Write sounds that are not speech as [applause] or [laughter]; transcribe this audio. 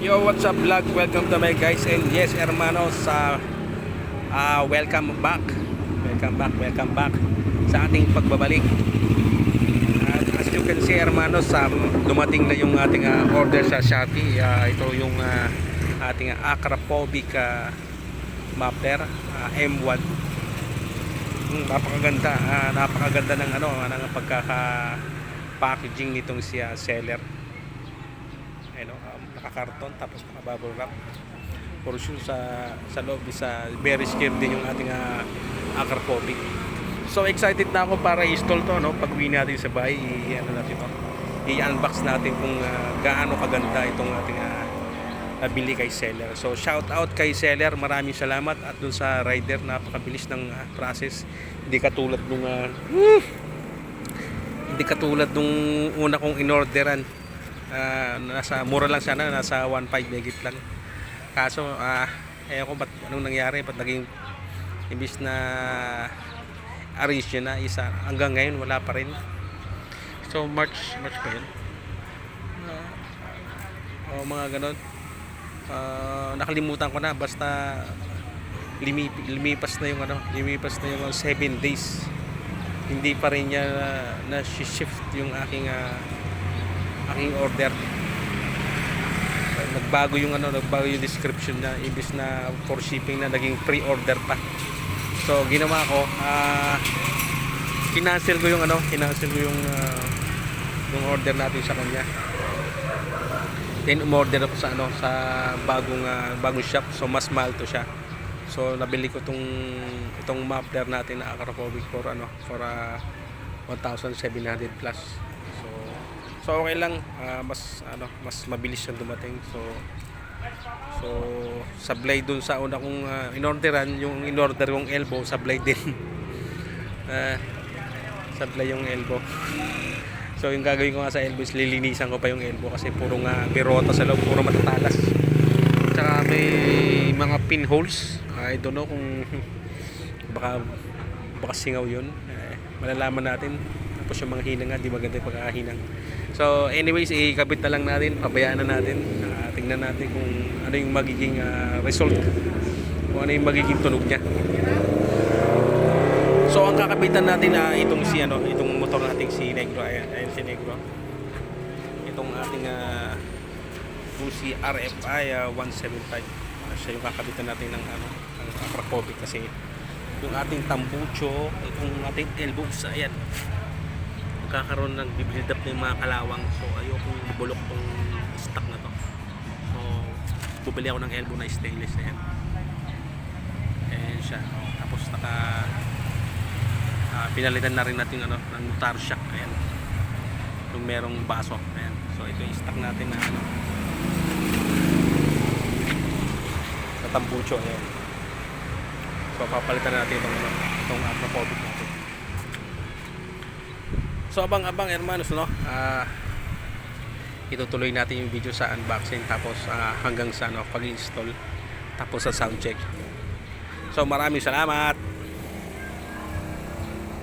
Yo, what's up vlog? Welcome to my guys and yes, hermanos, sa ah, welcome back. Welcome back, welcome back sa ating pagbabalik. At as you can see, hermanos, um, dumating na yung ating ah, order sa Shopee. Ah, ito yung ah, ating ah, Acrophobic ah, muffler ah, M1. Hmm, napakaganda, ah, napakaganda ng ano, ng pagkaka packaging nitong si ah, seller nakakarton tapos nakabubble wrap. For sure sa sa loob uh, very scared din yung ating uh, acrophobic so excited na ako para i-install to no? Pag uwi natin sa bahay i- ano natin to. I-unbox natin kung uh, gaano kaganda itong ating uh, nabili kay seller. So shout out kay seller. Maraming salamat. At dun sa rider napakabilis ng uh, process. Hindi katulad nung uh, hindi katulad nung una kong inorderan Ah, nasa mura lang sana nasa 1.5 megit lang. Kaso ah eh ko ba't anong nangyari? Ba't naging imbis na arrange na isa hanggang ngayon wala pa rin. So March March pa yun? Ah, o mga ganon. Ah, nakalimutan ko na basta limi, limipas na yung ano limipas na yung 7 days. Hindi pa rin niya na, na shift yung aking ah, aking order. Nagbago yung ano nagbago yung description niya ibis na for shipping na naging pre-order pa. So ginawa ko ah kinancel ko yung ano kinancel ko yung ah, yung order natin sa kanya. Then umorder ako sa ano sa bagong ah, bagong shop. So mas mahal to siya. So nabili ko tong itong muffler natin na acrophobic for ano for ah, 1,700 plus so okay lang. Ah, mas ano mas mabilis siyang dumating. So so sablay dun sa una kong ah, inorderan yung inorder kong elbow sablay din. [laughs] Ah, sablay yung elbow. [laughs] So yung gagawin ko nga sa elbow is lilinisan ko pa yung elbow kasi puro nga birota sa loob puro matatalas. Tsaka may mga pinholes I don't know kung [laughs] baka baka singaw yun. Eh, malalaman natin tapos yung mga hinang nga di maganda yung pagkakahinang so anyways ikabit na lang natin pabayaan na natin. Ah, tingnan natin kung ano yung magiging ah, result. Kung ano yung magiging tunog niya. So ang kakabitan natin na itong si ano itong motor nating si Negro. Ayan, ayan si Negro. Itong ating uh, Busi RFI ah, 175 Ah, siya yung kakabitan natin ng ano ng acrophobic kasi yung ating tambucho itong ating elbows ayan magkakaroon ng build up ng mga kalawang. So ayokong bulok tong stock na to. So bubili ako ng elbow na stainless ayan ayan siya tapos naka ah, pinalitan na rin natin ano ng tar shock. Ayan. Yung merong baso. Ayan. So ito yung stock natin na ano. Na tambucho. Ayan. So papalitan natin itong ano, itong acrophobic natin So abang-abang hermanos no. Ah itutuloy natin yung video sa unboxing tapos ah, hanggang sa ano pag-install tapos sa sound check. So maraming salamat.